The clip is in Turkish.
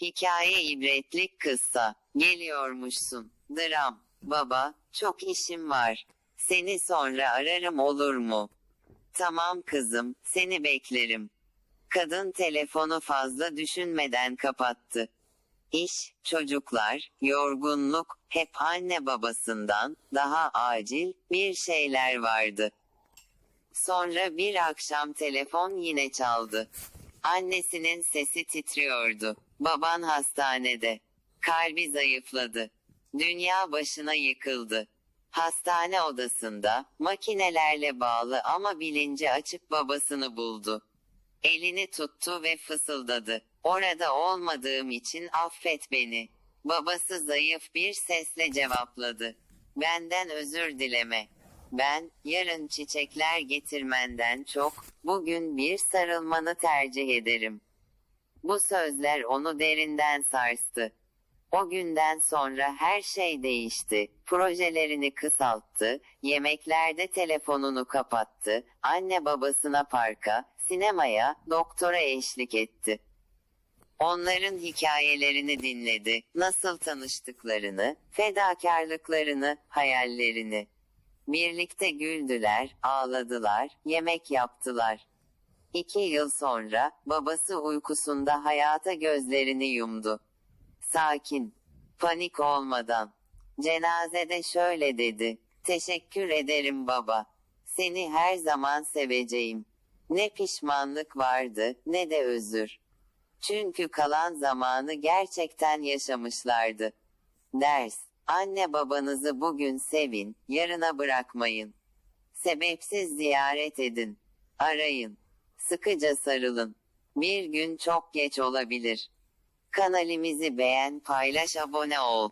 Hikaye ibretlik kıssa. Geliyormuşsun. Dram. Baba, çok işim var. Seni sonra ararım olur mu? Tamam kızım, seni beklerim. Kadın telefonu fazla düşünmeden kapattı. İş, çocuklar, yorgunluk, hep anne babasından daha acil bir şeyler vardı. Sonra bir akşam telefon yine çaldı. Annesinin sesi titriyordu. Baban hastanede. Kalbi zayıfladı. Dünya başına yıkıldı. Hastane odasında, makinelerle bağlı ama bilinci açık babasını buldu. Elini tuttu ve fısıldadı. Orada olmadığım için affet beni. Babası zayıf bir sesle cevapladı. Benden özür dileme. Ben, yarın çiçekler getirmenden çok, bugün bir sarılmanı tercih ederim. Bu sözler onu derinden sarstı. O günden sonra her şey değişti. Projelerini kısalttı, yemeklerde telefonunu kapattı, anne babasına parka, sinemaya, doktora eşlik etti. Onların hikayelerini dinledi, nasıl tanıştıklarını, fedakarlıklarını, hayallerini. Birlikte güldüler, ağladılar, yemek yaptılar. İki yıl sonra, babası uykusunda hayata gözlerini yumdu. Sakin, panik olmadan. Cenazede şöyle dedi. Teşekkür ederim baba. Seni her zaman seveceğim. Ne pişmanlık vardı, ne de özür. Çünkü kalan zamanı gerçekten yaşamışlardı. Ders, anne babanızı bugün sevin, yarına bırakmayın. Sebepsiz ziyaret edin. Arayın. Sıkıca sarılın. Bir gün çok geç olabilir. Kanalimizi beğen, paylaş, abone ol.